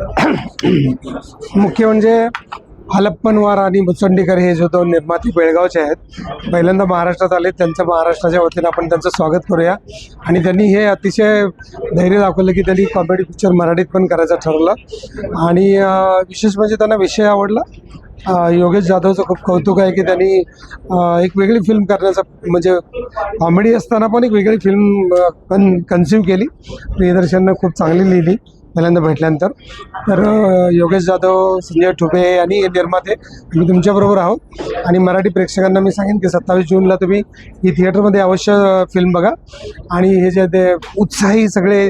मुख्य म्हणजे हलप्पनवार आणि मुचंडीकर हे जो दोन निर्माते बेळगावचे आहेत. पहिल्यांदा महाराष्ट्रात आले त्यांचं महाराष्ट्राच्या वतीनं आपण त्यांचं स्वागत करूया. आणि त्यांनी हे अतिशय धैर्य दाखवलं की त्यांनी कॉमेडी पिक्चर मराठीत पण करायचं ठरवलं. आणि विशेष म्हणजे त्यांना विषय आवडला. योगेश जाधवचं खूप कौतुक आहे की त्यांनी एक वेगळी फिल्म करण्याचा म्हणजे कॉमेडी असताना पण एक वेगळी फिल्म कन कन्झ्युम केली. प्रियदर्शननं खूप चांगली लिहिली. पहिल्यांदा भेटल्यानंतर. तर योगेश जाधव संजय ठुबे आणि निर्माते आम्ही तुमच्याबरोबर आहोत. आणि मराठी प्रेक्षकांना मी सांगेन की सत्तावीस जूनला तुम्ही ही थिएटरमध्ये अवश्य फिल्म बघा. आणि हे जे ते उत्साही सगळे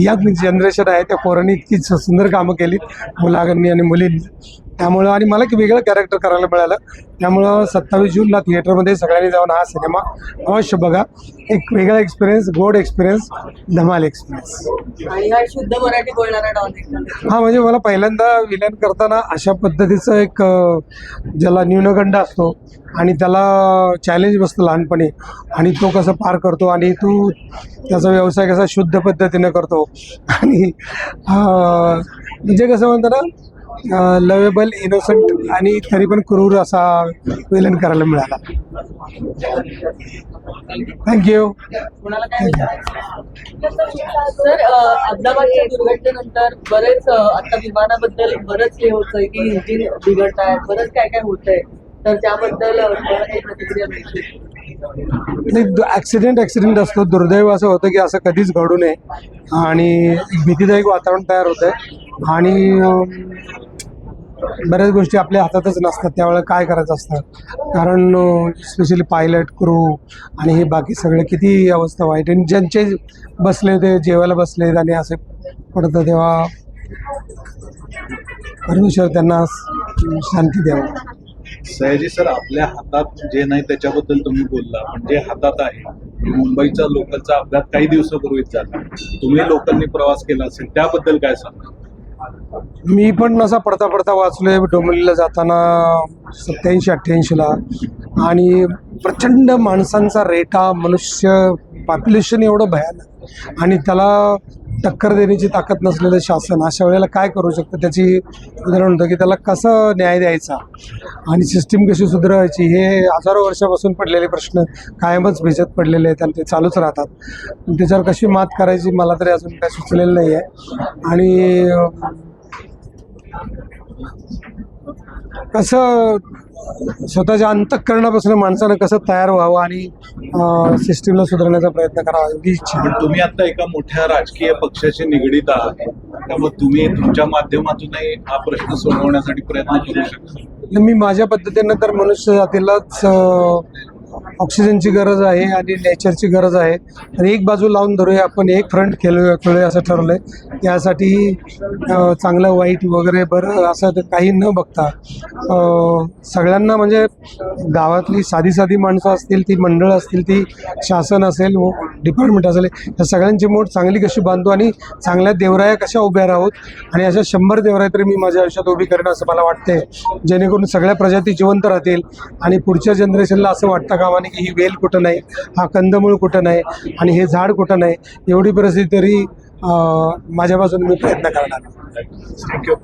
यंग जनरेशन आहे त्या पोरांनी इतकी सुंदर कामं केली मुलांनी आणि मुलींनी. त्यामुळं आणि मला एक वेगळं कॅरेक्टर करायला मिळालं. त्यामुळं सत्तावीस जूनला थिएटरमध्ये सगळ्यांनी जाऊन हा सिनेमा अवश्य बघा. एक वेगळा एक्सपिरियन्स गोड एक्सपिरियन्स धमाल एक्सपिरियन्स आणि हा शुद्ध मराठी बोलणारा डॉन आहे. हा म्हणजे मला पहिल्यांदा विलन करताना अशा पद्धतीचं एक अ, ज्याला न्यूनगंड असतो आणि त्याला चॅलेंज बसतं लहानपणी आणि तो कसं पार करतो आणि तू त्याचा व्यवसाय कसा शुद्ध पद्धतीनं करतो. आणि अ, म्हणजे कसं म्हणतं ना लवेबल इनोसंट आणि तरी पण क्रूर असा विलन करायला मिळाला. थँक्यू सर अहमदाबादच्या दुर्घटनेनंतर बरेच आता विमानाबद्दल बरंच हे होतंय की इंजिन बिघडत आहे बरंच काय काय होतंय. तर त्याबद्दल प्रतिक्रिया मिळते? नाही ॲक्सिडेंट ॲक्सिडेंट असतो. दुर्दैव असं होतं की असं कधीच घडू नये. आणि भीतीदायक वातावरण तयार होतं आहे आणि बऱ्याच गोष्टी आपल्या हातातच नसतात त्यावेळेला काय करायचं असतं? कारण स्पेशली पायलट क्रू आणि हे बाकी सगळे किती अवस्था वाईट आणि ज्यांचे बसले ते जेवायला बसलेत आणि असे पडतं तेव्हा परमेश्वर त्यांना शांती द्यावं. सयाजी सर आपल्या हातात जे नाही त्याच्याबद्दल तुम्ही बोलला पण जे हातात आहे मुंबईचा लोकलचा अपघात काही दिवसापूर्वीच झाला. तुम्ही लोकलनी प्रवास केला असेल त्याबद्दल काय सांगा मी पण असा पडता पडता वाचलोय डोंबिवलीला जाताना सत्याऐंशी अठ्ठ्याऐंशीला. आणि प्रचंड माणसांचा रेटा मनुष्य पॉप्युलेशन एवढं भयानक. आणि त्याला टक्कर देण्याची ताकद नसलेलं शासन अशा वेळेला काय करू शकतं? त्याची उदाहरण होतं की त्याला कसं न्याय द्यायचा? आणि सिस्टीम कशी सुधारायची? हे हजारो वर्षापासून पडलेले प्रश्न कायमच भिजत पडलेले आहेत आणि ते चालूच राहतात. पण त्याच्यावर कशी मात करायची मला तरी अजून काय सुचलेलं नाही आहे आणि कसं स्वतःच्या अंतःकरणापासून माणसानं कसं तयार व्हावं आणि सिस्टीमला सुधारण्याचा प्रयत्न करावा एवढी इच्छा. पण तुम्ही आता एका मोठ्या राजकीय पक्षाशी निगडीत आहात त्यामुळे तुम्ही तुमच्या माध्यमातूनही हा प्रश्न सोडवण्यासाठी प्रयत्न करू शकता मी माझ्या पद्धतीनं तर मनुष्य जातीलाच ऑक्सिजनची गरज आहे आणि नेचरची गरज आहे. आणि एक बाजू लावून धरूया. आपण एक फ्रंट खेळूया खेळूया असं ठरवलं आहे त्यासाठी चांगलं वाईट वगैरे बरं असं काही न बघता सगळ्यांना म्हणजे गावातली साधी साधी माणसं असतील ती मंडळ असतील ती शासन असेल डिपार्टमेंट असेल. या सगळ्यांची मोठ चांगली कशी बांधतो आणि चांगल्या देवराया कशा उभ्या राहोत आणि अशा शंभर देवराया तरी मी माझ्या आयुष्यात उभी करेन असं मला वाटते जेणेकरून सगळ्या प्रजाती जिवंत राहतील आणि पुढच्या जनरेशनला असं वाटतं कामाने की ही वेल कुठं नाही हा कंदमूळ कुठं नाही आणि हे झाड कुठं नाही एवढी परिस्थिती तरी माझ्या बाजूने मी प्रयत्न करणार थँक्यू